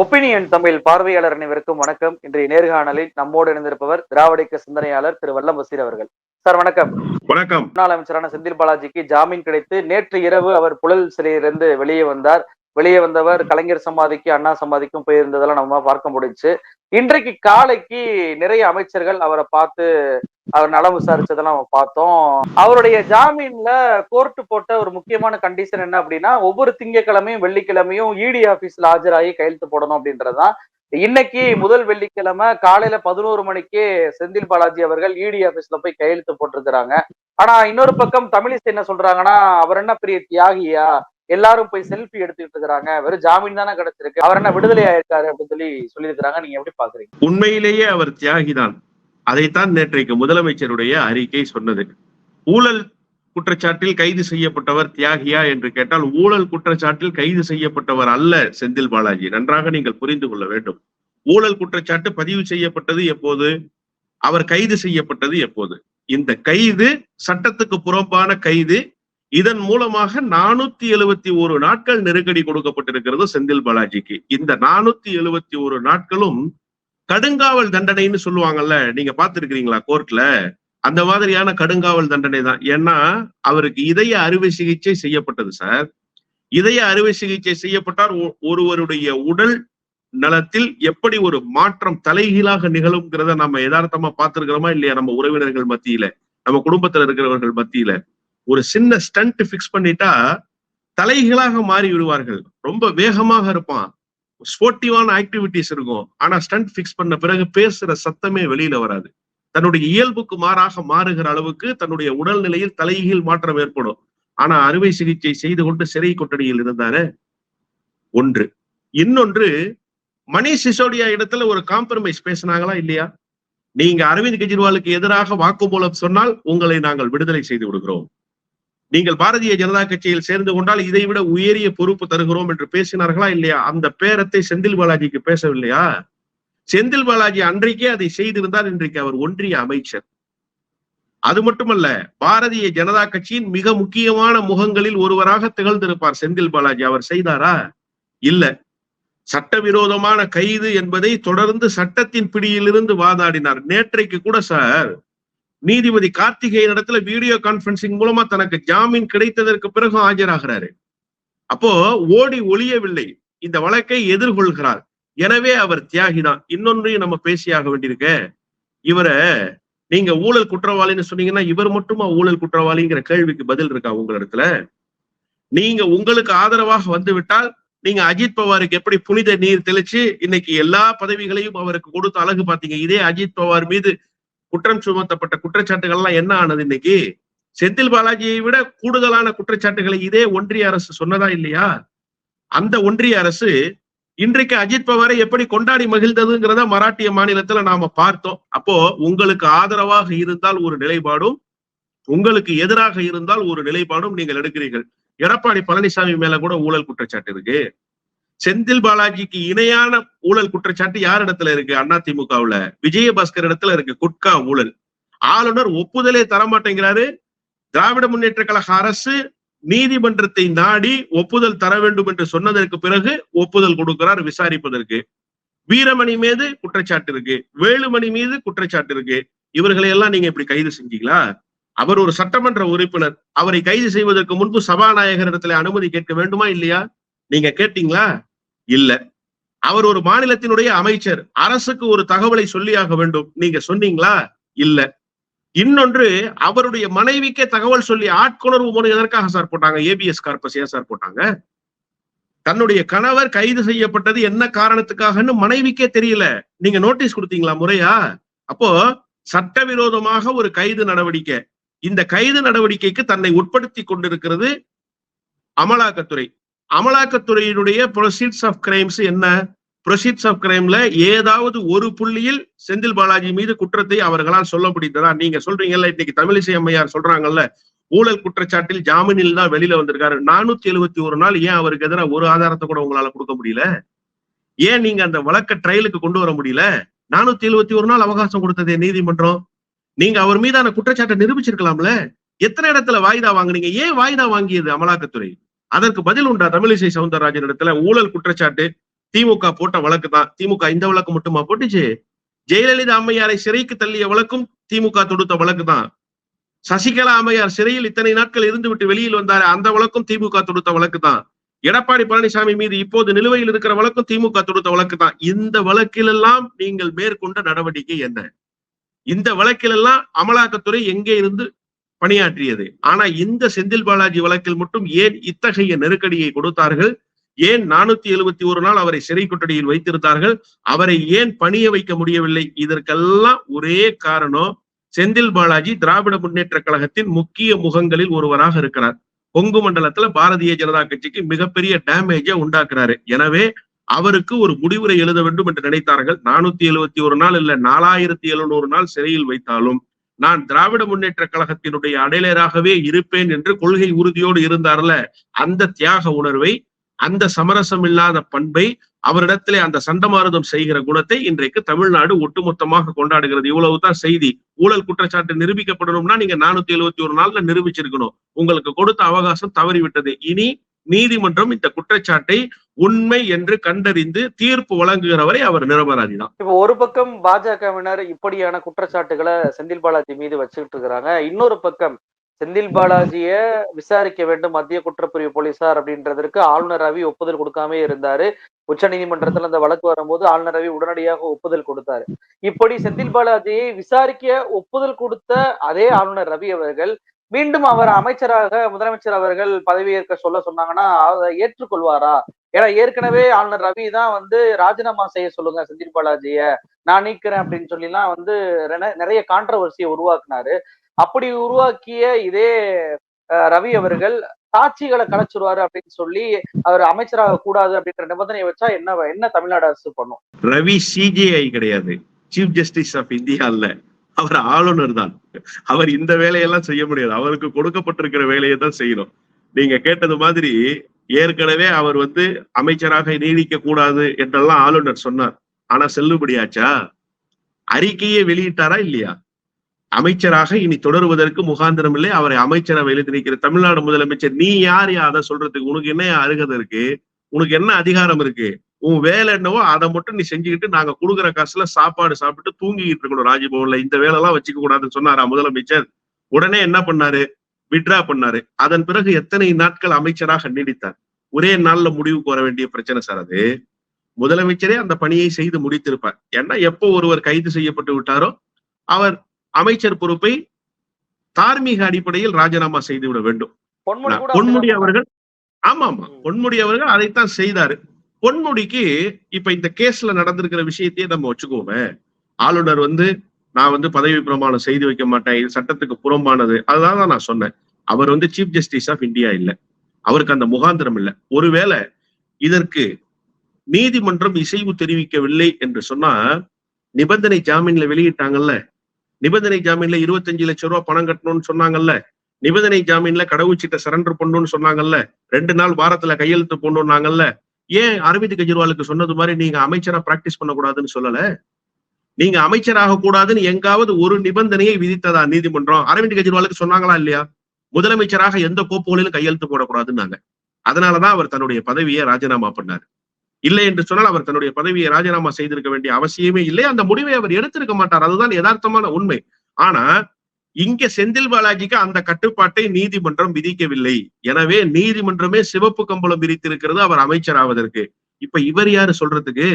Opinion Tamil பார்வையாளர் அனைவருக்கும் வணக்கம். இன்றைய நேர்காணலில் நம்மோடு இணைந்திருப்பவர் திராவிடக்க சிந்தனையாளர் திரு வல்லம் பசீர் அவர்கள். சார் வணக்கம். வணக்கம். முன்னாள் அமைச்சரான செந்தில் பாலாஜிக்கு ஜாமீன் கிடைத்து நேற்று இரவு அவர் புழல் சிறையிலிருந்து வெளியே வந்தார். வெளியே வந்தவர் கலைஞர் சமாதிக்கு அண்ணா சமாதிக்கும் போயிருந்ததெல்லாம் நம்ம பார்க்க முடிஞ்சுச்சு. இன்றைக்கு காலைக்கு நிறைய அமைச்சர்கள் அவரை பார்த்து அவர் நலம் விசாரிச்சதெல்லாம் நம்ம பார்த்தோம். அவருடைய ஜாமீன்ல கோர்ட்டு போட்ட ஒரு முக்கியமான கண்டிஷன் என்ன அப்படின்னா ஒவ்வொரு திங்கக்கிழமையும் வெள்ளிக்கிழமையும் இடி ஆபீஸ்ல ஆஜராகி கையெழுத்து போடணும் அப்படின்றதுதான். இன்னைக்கு முதல் வெள்ளிக்கிழமை காலையில பதினோரு மணிக்கு செந்தில் பாலாஜி அவர்கள் இடி ஆபீஸ்ல போய் கையெழுத்து போட்டிருக்கிறாங்க. ஆனா இன்னொரு பக்கம் தமிழிசை என்ன சொல்றாங்கன்னா அவர் என்ன பெரிய தியாகியா? எல்லாரும் போய் செல்ஃபி எடுத்துக்கிட்டு இருக்கிறாங்க. வெறும் ஜாமீன் தானே கிடைச்சிருக்கு. அவர் என்ன விடுதலை ஆயிருக்காரு அப்படின்னு சொல்லி சொல்லியிருக்கிறாங்க. நீங்க எப்படி பாக்குறீங்க? உண்மையிலேயே அவர் தியாகிதான். அதைத்தான் நேற்றைக்கு முதலமைச்சருடைய அறிக்கை சொன்னது. ஊழல் குற்றச்சாட்டில் கைது செய்யப்பட்டவர் தியாகியா என்று கேட்டால் ஊழல் குற்றச்சாட்டில் கைது செய்யப்பட்டவர் அல்ல செந்தில் பாலாஜி. நன்றாக நீங்கள் புரிந்து கொள்ள வேண்டும். ஊழல் குற்றச்சாட்டு பதிவு செய்யப்பட்டது எப்போது? அவர் கைது செய்யப்பட்டது எப்போது? இந்த கைது சட்டத்துக்கு புறம்பான கைது இதன் மூலமாக நானூத்தி எழுவத்தி ஒரு நாட்கள் நெருக்கடி கொடுக்கப்பட்டிருக்கிறது செந்தில் பாலாஜிக்கு. இந்த நானூத்தி எழுவத்தி ஒரு நாட்களும் கடுங்காவல் தண்டனைன்னு சொல்லுவாங்கல்ல நீங்க பாத்துருக்கீங்களா கோர்ட்ல? அந்த மாதிரியான கடுங்காவல் தண்டனை தான். ஏன்னா அவருக்கு இதய அறுவை சிகிச்சை செய்யப்பட்டது சார். இதய அறுவை சிகிச்சை செய்யப்பட்டால் ஒருவருடைய உடல் நலத்தில் எப்படி ஒரு மாற்றம் தலைகீழாக நிகழுங்கிறத நம்ம யதார்த்தமா பார்த்திருக்கிறோமா இல்லையா நம்ம உறவினர்கள் மத்தியில நம்ம குடும்பத்துல இருக்கிறவர்கள் மத்தியில? ஒரு சின்ன ஸ்டண்ட் பிக்ஸ் பண்ணிட்டா தலைகீழாக மாறி விடுவார்கள். ரொம்ப வேகமாக இருப்பான். ஸ்போர்ட்டிவான ஆக்டிவிட்டிஸ் இருக்கும். ஆனா ஸ்டண்ட் பிக்ஸ் பண்ண பிறகு பேசுற சத்தமே வெளியில வராது. தன்னுடைய இயல்புக்கு மாறாக மாறுகிற அளவுக்கு தன்னுடைய உடல்நிலையில் தலைகீழ் மாற்றம் ஏற்படும். ஆனா அறுவை சிகிச்சை செய்து கொண்டு சிறை கொட்டடியில் இருந்தாரு? ஒன்று. இன்னொன்று மணிஷ் சிசோடியா இடத்துல ஒரு காம்ப்ரமைஸ் பேசினாங்களா இல்லையா? நீங்க அரவிந்த் கெஜ்ரிவாலுக்கு எதிராக வாக்குமூலம் சொன்னால் உங்களை நாங்கள் விடுதலை செய்து விடுகிறோம். நீங்கள் பாரதிய ஜனதா கட்சியில் சேர்ந்து கொண்டால் இதை விட உயரிய பொறுப்பு தருகிறோம் என்று பேசினார்களா இல்லையா? அந்த பேரத்தை செந்தில் பாலாஜிக்கு பேசவில்லையா? செந்தில் பாலாஜி அன்றைக்கே அதை செய்திருந்தார் இன்றைக்கு அவர் ஒன்றிய அமைச்சர். அது மட்டுமல்ல பாரதிய ஜனதா கட்சியின் மிக முக்கியமான முகங்களில் ஒருவராக திகழ்ந்திருப்பார் செந்தில் பாலாஜி. அவர் செய்தாரா? இல்ல. சட்டவிரோதமான கைது என்பதை தொடர்ந்து சட்டத்தின் பிடியிலிருந்து வாதாடினார். நேற்றைக்கு கூட சார் நீதிபதி கார்த்திகேயன் இடத்துல வீடியோ கான்பரன்சிங் மூலமா தனக்கு ஜாமீன் கிடைத்ததற்கு பிறகு ஆஜராகிறாரு. அப்போ ஓடி ஒளியவில்லை. இந்த வழக்கை எதிர்கொள்கிறார். எனவே அவர் தியாகிதான் இன்னொன்றையும் நம்ம பேசியாக வேண்டியிருக்க. இவரை நீங்க ஊழல் குற்றவாளின்னு சொன்னீங்கன்னா இவர் மட்டுமா ஊழல் குற்றவாளிங்கிற கேள்விக்கு பதில் இருக்கா உங்களிடத்துல? நீங்க உங்களுக்கு ஆதரவாக வந்து விட்டால் நீங்க அஜித் பவாருக்கு எப்படி புனித நீர் தெளிச்சு இன்னைக்கு எல்லா பதவிகளையும் அவருக்கு கொடுத்த அழகு பாத்தீங்க இதே அஜித் பவார் மீது குற்றம் சுமத்தப்பட்ட குற்றச்சாட்டுகள் எல்லாம் என்ன ஆனது இன்னைக்கு? செந்தில் பாலாஜியை விட கூடுதலான குற்றச்சாட்டுகளை இதே ஒன்றிய அரசு சொன்னதா இல்லையா? அந்த ஒன்றிய அரசு இன்றைக்கு அஜித் பவாரை எப்படி கொண்டாடி மகிழ்ந்ததுங்கிறத மராட்டிய மாநிலத்துல நாம பார்த்தோம். அப்போ உங்களுக்கு ஆதரவாக இருந்தால் ஒரு நிலைப்பாடும் உங்களுக்கு எதிராக இருந்தால் ஒரு நிலைப்பாடும் நீங்கள் எடுக்கிறீர்கள். எடப்பாடி பழனிசாமி மேல கூட ஊழல் குற்றச்சாட்டு இருக்கு. செந்தில் பாலாஜிக்கு இணையான ஊழல் குற்றச்சாட்டு யார் இடத்துல இருக்கு? அண்ணா திமுகவுல. விஜயபாஸ்கர் இடத்துல இருக்கு. குட்கா ஊழல். ஆளுநர் ஒப்புதலே தரமாட்டேங்கிறாரு. திராவிட முன்னேற்ற கழக அரசு நீதிமன்றத்தை நாடி ஒப்புதல் தர வேண்டும் என்று சொன்னதற்கு பிறகு ஒப்புதல் கொடுக்கிறார் விசாரிப்பதற்கு. வீரமணி மீது குற்றச்சாட்டு இருக்கு. வேலுமணி மீது குற்றச்சாட்டு இருக்கு. இவர்களை எல்லாம் நீங்க இப்படி கைது செஞ்சீங்களா? அவர் ஒரு சட்டமன்ற உறுப்பினர். அவரை கைது செய்வதற்கு முன்பு சபாநாயகர் இடத்துல அனுமதி கேட்க வேண்டுமா இல்லையா? நீங்க கேட்டீங்களா? இல்ல. அவர் ஒரு மாநிலத்தினுடைய அமைச்சர். அரசுக்கு ஒரு தகவலை சொல்லியாக வேண்டும். நீங்க சொன்னீங்களா? இல்ல. இன்னொன்று அவருடைய மனைவிக்கே தகவல் சொல்லி ஆட்கொணர்வு மூலம் எதற்காக சார் போட்டாங்க? ஏபிஎஸ் கார்பஸ் ஏன் சார் போட்டாங்க? தன்னுடைய கணவர் கைது செய்யப்பட்டது என்ன காரணத்துக்காகன்னு மனைவிக்கே தெரியல. நீங்க நோட்டீஸ் கொடுத்தீங்களா முறையா? அப்போ சட்டவிரோதமாக ஒரு கைது நடவடிக்கை. இந்த கைது நடவடிக்கைக்கு தன்னை உட்படுத்தி கொண்டிருக்கிறது அமலாக்கத்துறை. அமலாக்கத்துறையினுடைய ப்ரொசீட்ஸ் ஆஃப் கிரைம்ஸ் என்ன? ப்ரொசீட்ஸ் ஆஃப் கிரைம்ல ஏதாவது ஒரு புள்ளியில் செந்தில் பாலாஜி மீது குற்றத்தை அவர்களால் சொல்ல முடிந்ததா? நீங்க சொல்றீங்கல்ல இன்னைக்கு தமிழிசை அம்மையார் சொல்றாங்கல்ல ஊழல் குற்றச்சாட்டில் ஜாமீனில் தான் வெளியில வந்திருக்காரு. நானூத்தி எழுபத்தி ஒரு நாள் ஏன் அவருக்கு எதிராக ஒரு ஆதாரத்தை கூட உங்களால கொடுக்க முடியல? ஏன் நீங்க அந்த வழக்க ட்ரையலுக்கு கொண்டு வர முடியல? நானூத்தி எழுபத்தி ஒரு நாள் அவகாசம் கொடுத்ததே நீதிமன்றம். நீங்க அவர் மீதான குற்றச்சாட்டை நிரூபிச்சிருக்கலாம்ல. எத்தனை இடத்துல வாய்தா வாங்குனீங்க? ஏன் வாய்தா வாங்கியது அமலாக்கத்துறை? அதற்கு பதில் உண்டா தமிழிசை சவுந்தரராஜன் இடத்துல? ஊழல் குற்றச்சாட்டு. திமுக போட்ட வழக்கு தான். திமுக இந்த வழக்கு மட்டுமா போட்டுச்சு? ஜெயலலிதா அம்மையாரை சிறைக்கு தள்ளிய வழக்கும் திமுக தொடுத்த வழக்கு தான். சசிகலா அம்மையார் சிறையில் இத்தனை நாட்கள் இருந்து விட்டு வெளியில் வந்தாரு அந்த வழக்கும் திமுக தொடுத்த வழக்கு தான். எடப்பாடி பழனிசாமி மீது இப்போது நிலுவையில் இருக்கிற வழக்கும் திமுக தொடுத்த வழக்கு தான். இந்த வழக்கிலெல்லாம் நீங்கள் மேற்கொண்ட நடவடிக்கை என்ன? இந்த வழக்கிலெல்லாம் அமலாக்கத்துறை எங்கே இருந்து பணியாற்றியது. ஆனா இந்த செந்தில் பாலாஜி வழக்கில் மட்டும் ஏன் இத்தகைய நெருக்கடியை கொடுத்தார்கள்? ஏன் நானூத்தி எழுபத்தி ஒரு நாள் அவரை சிறை கொட்டடியில் வைத்திருந்தார்கள்? அவரை ஏன் பணிய வைக்க முடியவில்லை? இதற்கெல்லாம் ஒரே காரணம் செந்தில் பாலாஜி திராவிட முன்னேற்ற கழகத்தின் முக்கிய முகங்களில் ஒருவராக இருக்கிறார். கொங்கு மண்டலத்துல பாரதிய ஜனதா கட்சிக்கு மிகப்பெரிய டேமேஜை உண்டாக்குறாரு. எனவே அவருக்கு ஒரு முடிவுரை எழுத வேண்டும் என்று நினைத்தார்கள். நானூத்தி எழுபத்தி ஒரு நாள் இல்ல நாலாயிரத்தி எழுநூறு நாள் சிறையில் வைத்தாலும். நான் திராவிட முன்னேற்ற கழகத்தினுடைய அடையலராகவே இருப்பேன் என்று கொள்கை உறுதியோடு இருந்தார்ல அந்த தியாக உணர்வை அந்த சமரசம் இல்லாத பண்பை அவரிடத்திலே அந்த சண்டமாருதம் செய்கிற குணத்தை இன்றைக்கு தமிழ்நாடு ஒட்டுமொத்தமாக கொண்டாடுகிறது. இவ்வளவுதான் செய்தி. ஊழல் குற்றச்சாட்டு நிரூபிக்கப்படணும்னா நீங்க நானூத்தி எழுபத்தி ஒரு நாள்ல நிரூபிச்சிருக்கணும். உங்களுக்கு கொடுத்த அவகாசம் தவறிவிட்டது. இனி நீதிமன்றம் இந்த குற்றச்சாட்டை உண்மை என்று கண்டறிந்து தீர்ப்பு வழங்குகிறவரை அவர் நிரபராதி தான் இப்போ ஒரு பக்கம் பாஜகவினர் இப்படியான குற்றச்சாட்டுகளை செந்தில் பாலாஜி மீது வச்சுக்கிட்டு இருக்கிறாங்க. இன்னொரு பக்கம் செந்தில் பாலாஜிய விசாரிக்க வேண்டும். மத்திய குற்றப்பிரிவு போலீசார் அப்படின்றதற்கு ஆளுநர் ரவி ஒப்புதல் கொடுக்காம இருந்தாரு. உச்ச நீதிமன்றத்துல அந்த வழக்கு வரும்போது ஆளுநர் ரவி உடனடியாக ஒப்புதல் கொடுத்தாரு. இப்படி செந்தில் பாலாஜியை விசாரிக்க ஒப்புதல் கொடுத்த அதே ஆளுநர் ரவி அவர்கள் மீண்டும் அவர் அமைச்சராக முதலமைச்சர் அவர்கள் பதவியேற்க சொல்ல சொன்னாங்கன்னா அதை ஏற்றுக்கொள்வாரா? ஏன்னா ஏற்கனவே ஆளுநர் ரவி தான் வந்து ராஜினாமா செய்ய சொல்லுங்க செந்தில் பாலாஜிய. நான் நீக்கிறேன் அப்படின்னு சொல்லிலாம் வந்து நிறைய கான்ட்ரவர்சியை உருவாக்குனாரு. அப்படி உருவாக்கிய இதே அஹ், ரவி அவர்கள் சாட்சிகளை கலைச்சிருவாரு அப்படின்னு சொல்லி அவர் அமைச்சராக கூடாது அப்படின்ற நிபந்தனையை வச்சா என்ன என்ன தமிழ்நாடு அரசு பண்ணும்? ரவி சிஜிஐ கிடையாது. சீஃப் ஜஸ்டிஸ் ஆஃப் இந்தியா அல்ல. அவர் ஆளுநர் தான். அவர் இந்த வேலையெல்லாம் செய்ய முடியாது. அவருக்கு கொடுக்கப்பட்டிருக்கிற வேலையை தான் செய்யணும். நீங்க கேட்டது மாதிரி ஏற்கனவே அவர் வந்து அமைச்சராக நீடிக்க கூடாது என்றெல்லாம் ஆளுநர் சொன்னார். ஆனா செல்லுபடியாச்சா அறிக்கையை வெளியிட்டாரா இல்லையா? அமைச்சராக இனி தொடருவதற்கு முகாந்திரம் இல்லை. அவரை அமைச்சரவையில் நிற்கிற தமிழ்நாடு முதலமைச்சர் நீ யார் அதை சொல்றதுக்கு உனக்கு என்ன அருகதை இருக்கு? உனக்கு என்ன அதிகாரம் இருக்கு? உன் வேலை என்னவோ அதை மட்டும் நீ செஞ்சுக்கிட்டு நாங்க கொடுக்குற காசுல சாப்பாடு சாப்பிட்டு தூங்கிக்கிட்டு இருக்கணும் ராஜ்பவன்ல. இந்த வேலை எல்லாம் வச்சுக்க கூடாதுன்னு சொன்னாரா முதலமைச்சர்? உடனே என்ன பண்ணாரு? விட்ரா பண்ணாரு. அதன் பிறகு எத்தனை நாட்கள் அமைச்சராக நீடித்தார்? ஒரே நாள்ல முடிவுக்கு வர வேண்டிய பிரச்சனை சார் அது. முதலமைச்சரே அந்த பணியை செய்து முடித்திருப்பார். ஏன்னா எப்போ ஒருவர் கைது செய்யப்பட்டு விட்டாரோ அவர் அமைச்சர் பொறுப்பை தார்மீக அடிப்படையில் ராஜினாமா செய்து விட வேண்டும். பொன்முடி அவர்கள் ஆமா ஆமா. பொன்முடி அவர்கள் அதைத்தான் செய்தாரு. பொன்முடிக்கு இப்ப இந்த கேஸ்ல நடந்திருக்கிற விஷயத்தையே நம்ம வச்சுக்கோமே ஆளுநர் வந்து நான் வந்து பதவி பிரமாணம் செய்து வைக்க மாட்டேன் இது சட்டத்துக்கு புறம்பானது. அதுதான் தான் நான் சொன்னேன். அவர் வந்து சீஃப் ஜஸ்டிஸ் ஆஃப் இந்தியா இல்ல. அவருக்கு அந்த முகாந்திரம் இல்லை. ஒருவேளை இதற்கு நீதிமன்றம் இசைவு தெரிவிக்கவில்லை என்று சொன்னா நிபந்தனை ஜாமீன்ல வெளியிட்டாங்கல்ல. நிபந்தனை ஜாமீன்ல இருபத்தஞ்சு லட்சம் ரூபாய் பணம் கட்டணும்னு சொன்னாங்கல்ல. நிபந்தனை ஜாமீன்ல கடவுச்சீட்டை சரண்டர் பண்ணணும்னு சொன்னாங்கல்ல. ரெண்டு நாள் வாரத்துல கையெழுத்து போடணும்னாங்கல்ல. ஏன் அரவிந்த் கெஜ்ரிவாலுக்கு சொன்னது மாதிரி நீங்க அமைச்சரா பிராக்டிஸ் பண்ணக்கூடாதுன்னு சொல்லல? நீங்க அமைச்சராக கூடாதுன்னு எங்காவது ஒரு நிபந்தனையை விதித்ததா நீதிமன்றம்? அரவிந்த் கெஜ்ரிவாலுக்கு சொன்னாங்களா இல்லையா? முதலமைச்சராக எந்த கோப்புகளிலும் கையெழுத்து போடக்கூடாதுன்னாங்க. அதனாலதான் அவர் தன்னுடைய பதவியை ராஜினாமா பண்ணார். இல்லை என்று சொன்னால் அவர் தன்னுடைய பதவியை ராஜினாமா செய்திருக்க வேண்டிய அவசியமே இல்லை. அந்த முடிவை அவர் எடுத்திருக்க மாட்டார். அதுதான் யதார்த்தமான உண்மை. ஆனா இங்க செந்தில் பாலாஜிக்கு அந்த கட்டுப்பாட்டை நீதிமன்றம் விதிக்கவில்லை. எனவே நீதிமன்றமே சிவப்பு கம்பளம் விரித்திருக்கிறது அவர் அமைச்சராவதற்கு. இப்ப இவர் யாரு சொல்றதுக்கு?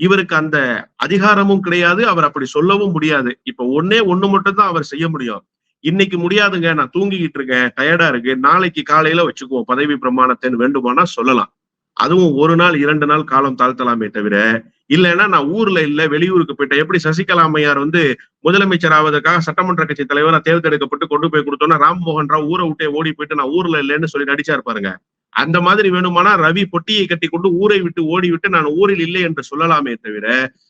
இவருக்கு அந்த அதிகாரமும் கிடையாது அவர் அப்படி சொல்லவும் முடியாது. இப்ப ஒன்னே ஒண்ணு மட்டும் தான் அவர் செய்ய முடியும். இன்னைக்கு முடியாதுங்க நான் தூங்கிக்கிட்டு இருக்கேன் டயர்டா இருக்கு. நாளைக்கு காலையில வச்சுக்குவோம் பதவி பிரமாணத்தின் வேண்டுமானா சொல்லலாம். அதுவும் ஒரு நாள் இரண்டு நாள் காலம் தாழ்த்தலாமே தவிர இல்லைன்னா நான் ஊர்ல இல்ல வெளியூருக்கு போயிட்டேன். எப்படி சசிகலா அம்மையார் வந்து முதலமைச்சர் ஆவதற்காக சட்டமன்ற கட்சி தலைவரா தேர்ந்தெடுக்கப்பட்டு கொண்டு போய் கொடுத்தோன்னா ராம்மோகன் ராவ் ஊரை விட்டே ஓடி போயிட்டு நான் ஊர்ல இல்லைன்னு சொல்லி நடிச்சா பாருங்க. அந்த மாதிரி வேணுமானா ரவி பொட்டியை கட்டி கொண்டு ஊரை விட்டு ஓடி விட்டு நான் ஊரில் இல்லை என்று சொல்லலாமே தவிர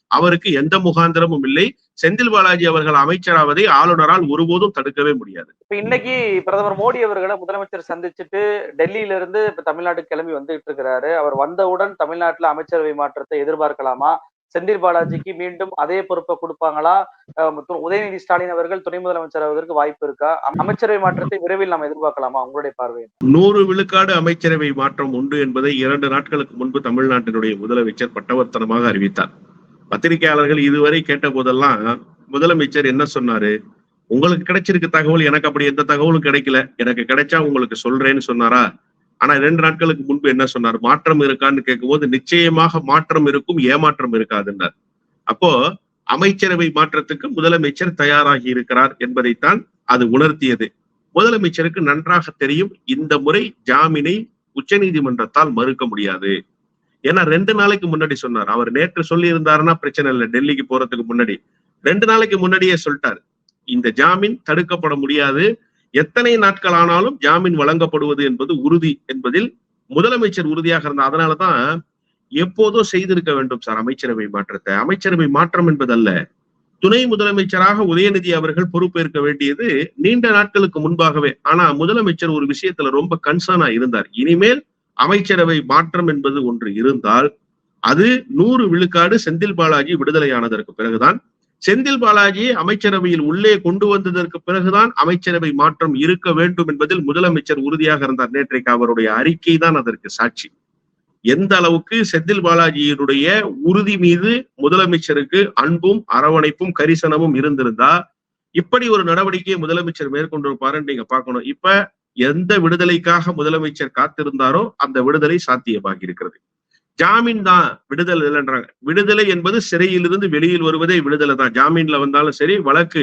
அவருக்கு எந்த முகாந்திரமும் இல்லை. செந்தில் பாலாஜி அவர்கள் அமைச்சராவதை ஆளுநரால் ஒருபோதும் தடுக்கவே முடியாது. இப்ப இன்னைக்கு பிரதமர் மோடி அவர்களை முதலமைச்சர் சந்திச்சுட்டு டெல்லியில இருந்து இப்ப தமிழ்நாட்டுக்கு கிளம்பி வந்துட்டு இருக்கிறாரு. அவர் வந்தவுடன் தமிழ்நாட்டுல அமைச்சரவை மாற்றத்தை எதிர்பார்க்கலாமா? செந்தில் பாலாஜிக்கு மீண்டும் அதே பொறுப்பை கொடுப்பாங்களா? உதயநிதி ஸ்டாலின் அவர்கள் துணை முதலமைச்சர் ஆவதற்கு வாய்ப்பு இருக்கா? அம்- அமைச்சரவை மாற்றத்தை விரைவில் நம்ம எதிர்பார்க்கலாமா? உங்களுடைய பார்வை நூறு விழுக்காடு அமைச்சரவை மாற்றம் உண்டு என்பதை இரண்டு நாட்களுக்கு முன்பு தமிழ்நாட்டினுடைய முதலமைச்சர் பட்டவர்த்தனமாக அறிவித்தார். பத்திரிகையாளர்கள் இதுவரை கேட்ட போதெல்லாம் முதலமைச்சர் என்ன சொன்னாரு? உங்களுக்கு கிடைச்சிருக்க தகவல் எனக்கு அப்படி எந்த தகவலும் கிடைக்கல. எனக்கு கிடைச்சா உங்களுக்கு சொல்றேன்னு சொன்னாரா? ஆனா ரெண்டு நாட்களுக்கு முன்பு என்ன சொன்னார்? மாற்றம் இருக்கான்னு கேட்கும்போது நிச்சயமாக மாற்றம் இருக்கும் ஏமாற்றம் இருக்காதுன்னார். அப்போ அமைச்சரவை மாற்றத்துக்கு முதலமைச்சர் தயாராகி இருக்கிறார் என்பதைத்தான் அது உணர்த்தியது. முதலமைச்சருக்கு நன்றாக தெரியும் இந்த முறை ஜாமீனை உச்சநீதிமன்றத்தால் மறுக்க முடியாது. ஏன்னா ரெண்டு நாளைக்கு முன்னாடி சொன்னார். அவர் நேற்று சொல்லி இருந்தாருன்னா பிரச்சனை இல்லை டெல்லிக்கு போறதுக்கு முன்னாடி. ரெண்டு நாளைக்கு முன்னாடியே சொல்லிட்டார். இந்த ஜாமீன் தடுக்கப்பட முடியாது. எத்தனை நாட்கள் ஆனாலும் ஜாமீன் வழங்கப்படுவது என்பது உறுதி என்பதில் முதலமைச்சர் உறுதியாக இருந்தார். அதனாலதான் எப்போதோ செய்திருக்க வேண்டும் சார் அமைச்சரவை மாற்றத்தை. அமைச்சரவை மாற்றம் என்பதல்ல. துணை முதலமைச்சராக உதயநிதி அவர்கள் பொறுப்பேற்க வேண்டியது நீண்ட நாட்களுக்கு முன்பாகவே. ஆனா முதலமைச்சர் ஒரு விஷயத்துல ரொம்ப கன்சர்னா இருந்தார். இனிமேல் அமைச்சரவை மாற்றம் என்பது ஒன்று இருந்தால் அது நூறு விழுக்காடு செந்தில் பாலாஜி விடுதலையானதற்கு பிறகுதான். செந்தில் பாலாஜி அமைச்சரவையில் உள்ளே கொண்டு வந்ததற்கு பிறகுதான் அமைச்சரவை மாற்றம் இருக்க வேண்டும் என்பதில் முதலமைச்சர் உறுதியாக இருந்தார். நேற்றைக்கு அவருடைய அறிக்கை தான் அதற்கு சாட்சி. எந்த அளவுக்கு செந்தில் பாலாஜியினுடைய உறுதி மீது முதலமைச்சருக்கு அன்பும் அரவணைப்பும் கரிசனமும் இருந்திருந்தா இப்படி ஒரு நடவடிக்கையை முதலமைச்சர் மேற்கொண்டிருப்பாருன்னு நீங்க பார்க்கணும். இப்ப எந்த விடுதலைக்காக முதலமைச்சர் காத்திருந்தாரோ அந்த விடுதலை சாத்தியமாகி இருக்கிறது ஜாமீன் தான் விடுதலை இல்லைன்றாங்க. விடுதலை என்பது சிறையிலிருந்து வெளியில் வருவதே விடுதலை தான். ஜாமீன்ல வந்தாலும் சரி வழக்கு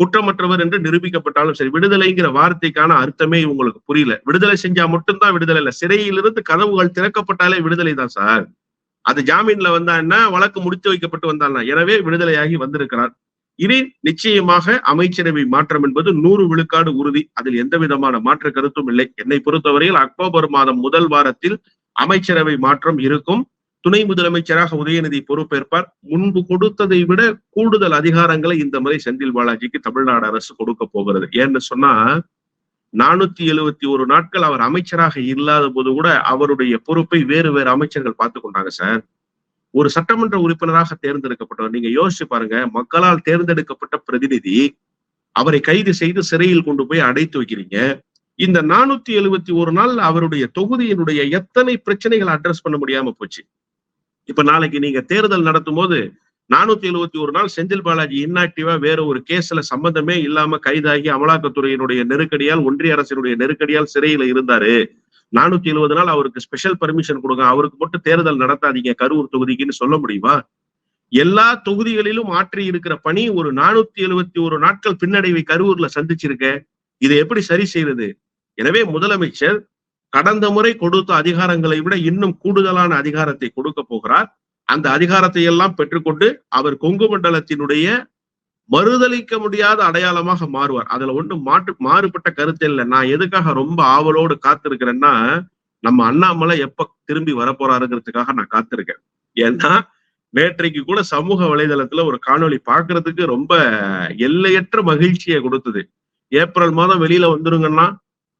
குற்றமற்றவர் என்று நிரூபிக்கப்பட்டாலும் சரி விடுதலைங்கிற வார்த்தைக்கான அர்த்தமே உங்களுக்கு புரியல. விடுதலை செஞ்சா மட்டும்தான் விடுதலை இல்ல. சிறையிலிருந்து கதவுகள் திறக்கப்பட்டாலே விடுதலை தான் சார். அது ஜாமீன்ல வந்தா என்ன? வழக்கு முடித்து வைக்கப்பட்டு வந்தான்னா எனவே விடுதலையாகி வந்திருக்கிறார். இனி நிச்சயமாக அமைச்சரவை மாற்றம் என்பது நூறு விழுக்காடு உறுதி. அதில் எந்த விதமான மாற்று கருத்தும் இல்லை. என்னை பொறுத்தவரையில் அக்டோபர் மாதம் முதல் வாரத்தில் அமைச்சரவை மாற்றம் இருக்கும். துணை முதலமைச்சராக உதயநிதி பொறுப்பேற்பார். முன்பு கொடுத்ததை விட கூடுதல் அதிகாரங்களை இந்த முறை செந்தில் பாலாஜிக்கு தமிழ்நாடு அரசு கொடுக்க போகிறது. ஏன்னு சொன்னா நானூத்தி எழுவத்தி ஒரு நாட்கள் அவர் அமைச்சராக இல்லாத போது கூட அவருடைய பொறுப்பை வேறு வேறு அமைச்சர்கள் பார்த்து கொண்டாங்க சார். ஒரு சட்டமன்ற உறுப்பினராக தேர்ந்தெடுக்கப்பட்டவர். நீங்க யோசிச்சு பாருங்க மக்களால் தேர்ந்தெடுக்கப்பட்ட பிரதிநிதி அவரை கைது செய்து சிறையில் கொண்டு போய் அடைத்து வைக்கிறீங்க. இந்த நானூத்தி எழுபத்தி ஒரு நாள் அவருடைய தொகுதியினுடைய எத்தனை பிரச்சனைகளை அட்ரஸ் பண்ண முடியாம போச்சு. இப்ப நாளைக்கு நீங்க தேர்தல் நடத்தும் போது நானூத்தி எழுவத்தி ஒரு நாள் செந்தில் பாலாஜி இன்னாக்டிவா வேற ஒரு கேஸ்ல சம்பந்தமே இல்லாம கைதாகி அமலாக்கத்துறையினுடைய நெருக்கடியால் ஒன்றிய அரசினுடைய நெருக்கடியால் சிறையில இருந்தாரு. நானூத்தி எழுபது நாள் அவருக்கு ஸ்பெஷல் பர்மிஷன் கொடுங்க. அவருக்கு மட்டும் தேர்தல் நடத்தாதீங்க கரூர் தொகுதிக்குன்னு சொல்ல முடியுமா? எல்லா தொகுதிகளிலும் ஆற்றி இருக்கிற பணி ஒரு நானூத்தி எழுவத்தி ஒரு நாட்கள் பின்னடைவை கரூர்ல சந்திச்சிருக்க. இதை எப்படி சரி செய்யறது எனவே முதலமைச்சர் கடந்த முறை கொடுத்த அதிகாரங்களை விட இன்னும் கூடுதலான அதிகாரத்தை கொடுக்க போகிறார். அந்த அதிகாரத்தை எல்லாம் பெற்றுக்கொண்டு அவர் கொங்கு மண்டலத்தினுடைய மறுதளிக்க முடியாத அடையாளமாக மாறுவார். அதுல ஒண்ணு மாற்று மாறுபட்ட கருத்து இல்லை. நான் எதுக்காக ரொம்ப ஆவலோடு காத்திருக்கிறேன்னா நம்ம அண்ணாமலை எப்ப திரும்பி வரப்போறாருங்கிறதுக்காக நான் காத்திருக்கேன். ஏன்னா நேற்றைக்கு கூட சமூக வலைதளத்துல ஒரு காணொளி பாக்குறதுக்கு ரொம்ப எல்லையற்ற மகிழ்ச்சியை கொடுத்தது. ஏப்ரல் மாதம் வெளியில வந்துருங்கன்னா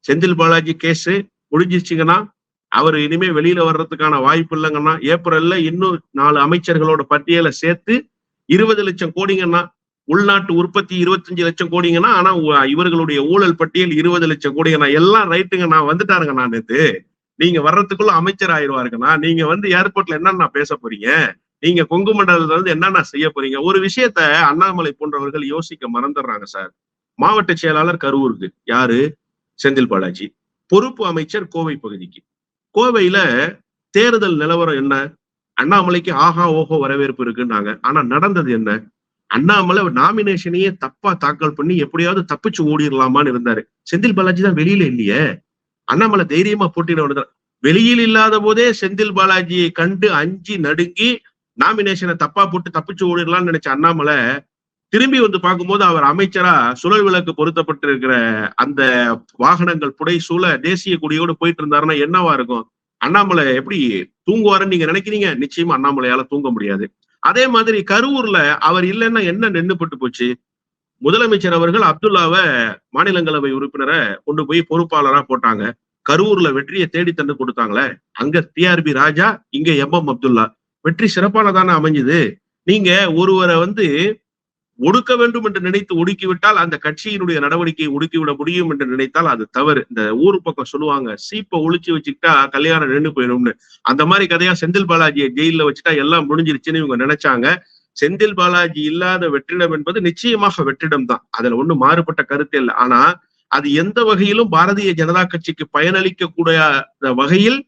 செந்தில் பாலாஜி கேஸ் முடிஞ்சிச்சுங்கன்னா அவர் இனிமே வெளியில வர்றதுக்கான வாய்ப்பு இல்லைங்கன்னா ஏப்ரல்ல இன்னும் நாலு அமைச்சர்களோட பட்டியலை சேர்த்து இருபது லட்சம் கோடிங்கன்னா உள்நாட்டு உற்பத்தி இருபத்தஞ்சு லட்சம் கோடிங்கன்னா ஆனா இவர்களுடைய ஊழல் பட்டியல் இருபது லட்சம் கோடிங்கண்ணா எல்லாம் ரைட்டுங்க. நான் வந்துட்டாருங்க நான் நேத்து. நீங்க வர்றதுக்குள்ள அமைச்சர் ஆயிடுவாருங்கண்ணா நீங்க வந்து ஏர்போர்ட்ல என்னன்னா பேச போறீங்க? நீங்க கொங்கு மண்டலத்துல இருந்து என்னென்ன செய்ய போறீங்க? ஒரு விஷயத்த அண்ணாமலை போன்றவர்கள் யோசிக்க மறந்துடுறாங்க சார். மாவட்ட செயலாளர் கரூருக்கு. யாரு? செந்தில் பாலாஜி. பொறுப்பு அமைச்சர் கோவை பகுதிக்கு. கோவையில தேர்தல் நிலவரம் என்ன? அண்ணாமலைக்கு ஆஹா ஓஹோ வரவேற்பு இருக்குன்னாங்க. ஆனா நடந்தது என்ன? அண்ணாமலை நாமினேஷனையே தப்பா தாக்கல் பண்ணி எப்படியாவது தப்பிச்சு ஓடிடலாமான்னு இருந்தாரு. செந்தில் பாலாஜி தான் வெளியில இல்லையே. அண்ணாமலை தைரியமா போட்டியிட வெளியில் இல்லாத போதே செந்தில் பாலாஜியை கண்டு அஞ்சு நடுங்கி நாமினேஷனை தப்பா போட்டு தப்பிச்சு ஓடிடலாம்னு நினைச்ச அண்ணாமலை திரும்பி வந்து பார்க்கும்போது அவர் அமைச்சரா சுழல் விளக்கு பொருத்தப்பட்டிருக்கிற அந்த வாகனங்கள் புடை சூழ தேசிய கொடியோடு போயிட்டு இருந்தாருன்னா என்னவா இருக்கும்? அண்ணாமலை எப்படி தூங்குவாருன்னு நீங்க நினைக்கிறீங்க? நிச்சயமா அண்ணாமலையால தூங்க முடியாது. அதே மாதிரி கரூர்ல அவர் இல்லைன்னா என்ன நின்னுபட்டு போச்சு? முதலமைச்சர் அவர்கள் அப்துல்லாவை மாநிலங்களவை உறுப்பினரை கொண்டு போய் பொறுப்பாளரா போட்டாங்க. கரூர்ல வெற்றியை தேடி தந்து கொடுத்தாங்களே. அங்க டிஆர்பி ராஜா இங்க எம் எம் அப்துல்லா. வெற்றி சிறப்பானதான அமைஞ்சது. நீங்க ஒருவரை வந்து ஒடுக்க வேண்டும் என்று நினைத்து ஒடுக்கிவிட்டால் அந்த கட்சியினுடைய நடவடிக்கையை ஒடுக்கிவிட முடியும் என்று நினைத்தால் அது தவறு. இந்த ஊர் பக்கம் சொல்லுவாங்க சீப்பை ஒழிச்சு வச்சுக்கிட்டா கல்யாணம் நின்று போயிடும்னு. அந்த மாதிரி கதையா செந்தில் பாலாஜியை ஜெயில வச்சுட்டா எல்லாம் முடிஞ்சிருச்சுன்னு இவங்க நினைச்சாங்க. செந்தில் பாலாஜி இல்லாத வெற்றிடம் என்பது நிச்சயமாக வெற்றிடம் தான். அதுல ஒண்ணு மாறுபட்ட கருத்து இல்லை. ஆனா அது எந்த வகையிலும் பாரதிய ஜனதா கட்சிக்கு பயனளிக்க கூடிய வகையில்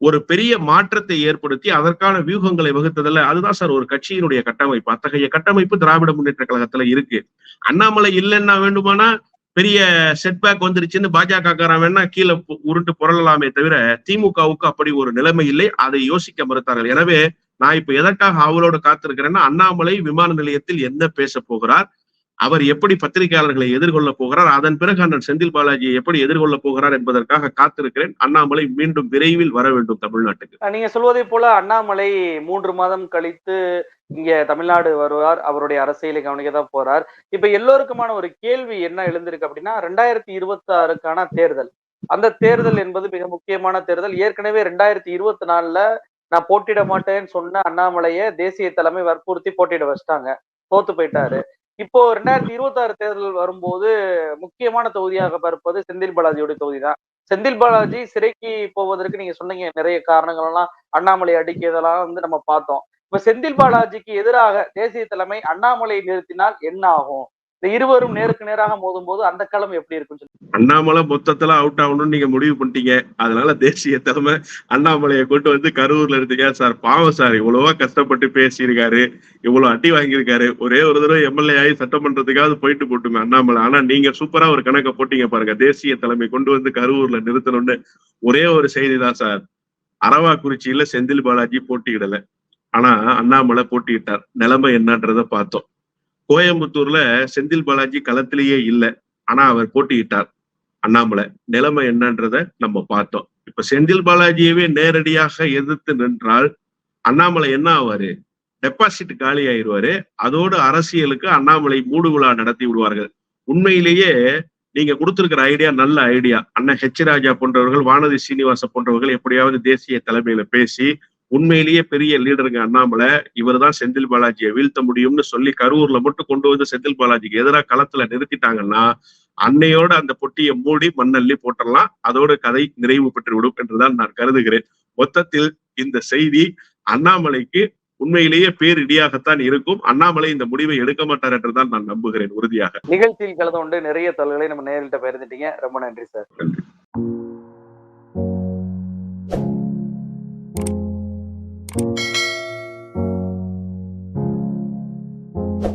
ஒரு பெரிய மாற்றத்தை ஏற்படுத்தி அதற்கான வியூகங்களை வகுத்ததில்ல. அதுதான் சார் ஒரு கட்சியினுடைய கட்டமைப்பு. அத்தகைய கட்டமைப்பு திராவிட முன்னேற்ற கழகத்துல இருக்கு. அண்ணாமலை இல்லைன்னா வேண்டுமானா பெரிய செட்பேக் வந்துருச்சுன்னு பாஜக காரன் வேணா கீழே உருண்டு புரளலாமே தவிர திமுகவுக்கு அப்படி ஒரு நிலைமை இல்லை. அதை யோசிக்க மறுத்தார்கள். எனவே நான் இப்ப எதற்காக அவளோட காத்திருக்கிறேன்னா அண்ணாமலை விமான நிலையத்தில் என்ன பேச போகிறார்? அவர் எப்படி பத்திரிகையாளர்களை எதிர்கொள்ள போகிறார் அதன் பிறகு அண்ணன் செந்தில் பாலாஜியை எப்படி எதிர்கொள்ள போகிறார் என்பதற்காக காத்திருக்கிறேன். அண்ணாமலை மீண்டும் விரைவில் வர வேண்டும் தமிழ்நாட்டுக்கு. நீங்க சொல்வதை போல அண்ணாமலை மூன்று மாதம் கழித்து இங்க தமிழ்நாடு வருவார் அவருடைய அரசியலை கவனிக்க தான் போறார். இப்ப எல்லோருக்குமான ஒரு கேள்வி என்ன எழுந்திருக்கு அப்படின்னா ரெண்டாயிரத்தி இருபத்தி ஆறுக்கான தேர்தல். அந்த தேர்தல் என்பது மிக முக்கியமான தேர்தல். ஏற்கனவே ரெண்டாயிரத்தி இருபத்தி நாலுல நான் போட்டியிட மாட்டேன்னு சொன்ன அண்ணாமலையை தேசிய தலைமை வற்புறுத்தி போட்டியிட வச்சிட்டாங்க. தோத்து போயிட்டாரு. இப்போ ரெண்டாயிரத்தி இருபத்தி ஆறு தேர்தல் வரும்போது முக்கியமான தொகுதியாக பார்ப்பது செந்தில் பாலாஜியோட தொகுதி தான் செந்தில் பாலாஜி சிறைக்கு போவதற்கு நீங்க சொன்னீங்க நிறைய காரணங்கள் எல்லாம் அண்ணாமலை அடிக்கிறதெல்லாம் வந்து நம்ம பார்த்தோம். இப்ப செந்தில் பாலாஜிக்கு எதிராக தேசிய தலைமை அண்ணாமலை நிறுத்தினால் என்ன ஆகும்? இந்த இருவரும் நேருக்கு நேராக மோதும் போது அந்த களம் எப்படி இருக்கும் அண்ணாமலை மொத்தத்துல அவுட் ஆகணும்னு நீங்க முடிவு பண்ணிட்டீங்க. அதனால தேசிய தலைமை அண்ணாமலையை கொண்டு வந்து கரூர்ல இருந்தீங்க சார் பாவம் சார் இவ்வளவா கஷ்டப்பட்டு பேசியிருக்காரு. இவ்வளவு அடி வாங்கியிருக்காரு. ஒரே ஒரு தடவை எம்எல்ஏ ஆகி சட்டமன்றத்துக்காவது போயிட்டு போட்டுங்க அண்ணாமலை. ஆனா நீங்க சூப்பரா ஒரு கணக்கை போட்டீங்க பாருங்க. தேசிய தலைமை கொண்டு வந்து கரூர்ல நிறுத்தணும்னு ஒரே ஒரு செய்தி தான் சார். அரவாக்குறிச்சியில செந்தில் பாலாஜி போட்டியிடல. ஆனா அண்ணாமலை போட்டியிட்டார். நிலைமை என்னன்றத பார்த்தோம். கோயம்புத்தூர்ல செந்தில் பாலாஜி களத்திலேயே இல்லை. ஆனா அவர் போட்டியிட்டார் அண்ணாமலை. நிலைமை என்னன்றத நம்ம பார்த்தோம். இப்ப செந்தில் பாலாஜியவே நேரடியாக எதிர்த்து நின்றால் அண்ணாமலை என்ன ஆவாரு? டெபாசிட் காலி ஆயிருவாரு. அதோடு அரசியலுக்கு அண்ணாமலை மூடு விழா நடத்தி விடுவார்கள். உண்மையிலேயே நீங்க கொடுத்திருக்கிற ஐடியா நல்ல ஐடியா அண்ணன் ஹெச் ராஜா போன்றவர்கள் வானதி சீனிவாச போன்றவர்கள் எப்படியாவது தேசிய தலைமையில பேசி உண்மையிலேயே பெரிய லீடருங்க அண்ணாமலை. இவர் தான் செந்தில் பாலாஜியை வீழ்த்த முடியும்னு சொல்லி கரூர்ல மட்டும் கொண்டு வந்து செந்தில் பாலாஜிக்கு எதிராக களத்துல நிறுத்திட்டாங்கன்னா அன்னையோட அந்த பொட்டியை மூடி மண்ணள்ளி போட்டுடலாம் அதோட கதை நிறைவு பெற்றுவிடும் என்றுதான் நான் கருதுகிறேன். மொத்தத்தில் இந்த செய்தி அண்ணாமலைக்கு உண்மையிலேயே பேரிடியாகத்தான் இருக்கும். அண்ணாமலை இந்த முடிவை எடுக்க மாட்டார் என்றுதான் நான் நம்புகிறேன் உறுதியாக. நிகழ்ச்சியில் கலந்து கொண்டு நிறைய தொழில்களை நம்ம நேரிட்ட பகிர்ந்துட்டீங்க. ரொம்ப நன்றி சார். நன்றி.